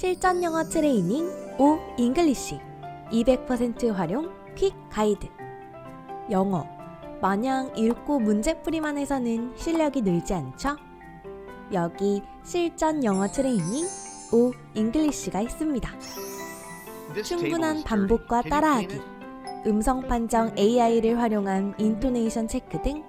실전 영어 트레이닝 오 잉글리시 200% 활용 퀵 가이드 영어 마냥 읽고 문제풀이만 해서는 실력이 늘지 않죠? 여기 실전 영어 트레이닝 오 잉글리시가 있습니다. 충분한 반복과 따라하기, 음성 판정 AI를 활용한 인토네이션 체크 등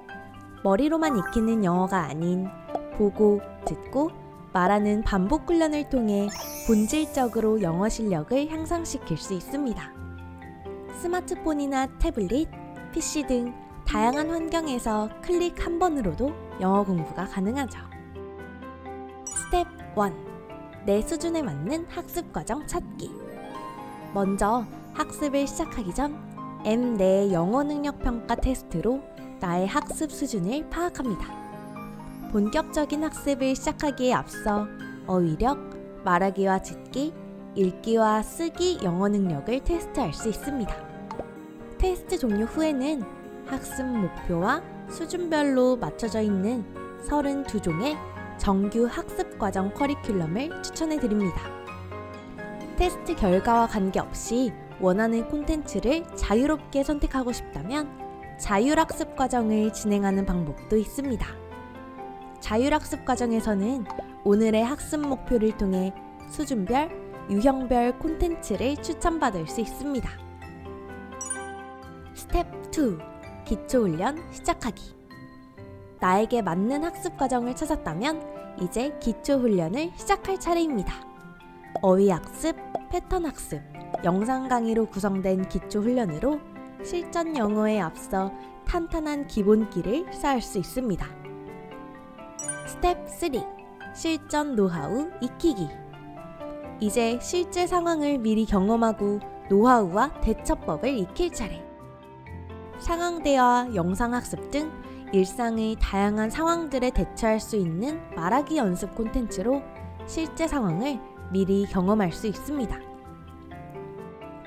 머리로만 익히는 영어가 아닌 보고, 듣고, 말하는 반복 훈련을 통해 본질적으로 영어 실력을 향상시킬 수 있습니다. 스마트폰이나 태블릿, PC 등 다양한 환경에서 클릭 한 번으로도 영어 공부가 가능하죠. 스텝 1. 내 수준에 맞는 학습 과정 찾기. 먼저 학습을 시작하기 전 M 내 영어 능력 평가 테스트로 나의 학습 수준을 파악합니다. 본격적인 학습을 시작하기에 앞서 어휘력, 말하기와 듣기, 읽기와 쓰기 영어 능력을 테스트할 수 있습니다. 테스트 종료 후에는 학습 목표와 수준별로 맞춰져 있는 32종의 정규 학습 과정 커리큘럼을 추천해 드립니다. 테스트 결과와 관계없이 원하는 콘텐츠를 자유롭게 선택하고 싶다면 자율학습 과정을 진행하는 방법도 있습니다. 자율학습 과정에서는 오늘의 학습 목표를 통해 수준별, 유형별 콘텐츠를 추천받을 수 있습니다. 스텝 2. 기초훈련 시작하기. 나에게 맞는 학습 과정을 찾았다면 이제 기초훈련을 시작할 차례입니다. 어휘 학습, 패턴 학습, 영상 강의로 구성된 기초 훈련으로 실전 영어에 앞서 탄탄한 기본기를 쌓을 수 있습니다. 스텝 3. 실전 노하우 익히기. 이제 실제 상황을 미리 경험하고 노하우와 대처법을 익힐 차례. 상황 대화, 영상 학습 등 일상의 다양한 상황들에 대처할 수 있는 말하기 연습 콘텐츠로 실제 상황을 미리 경험할 수 있습니다.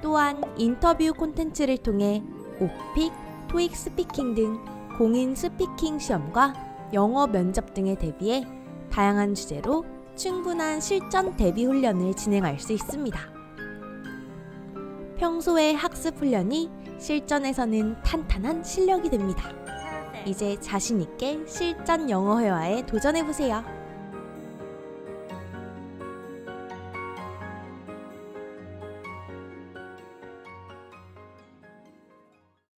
또한 인터뷰 콘텐츠를 통해 오픽, 토익 스피킹 등 공인 스피킹 시험과 영어 면접 등에 대비해 다양한 주제로 충분한 실전 대비 훈련을 진행할 수 있습니다. 평소의 학습 훈련이 실전에서는 탄탄한 실력이 됩니다. 이제 자신 있게 실전 영어 회화에 도전해 보세요.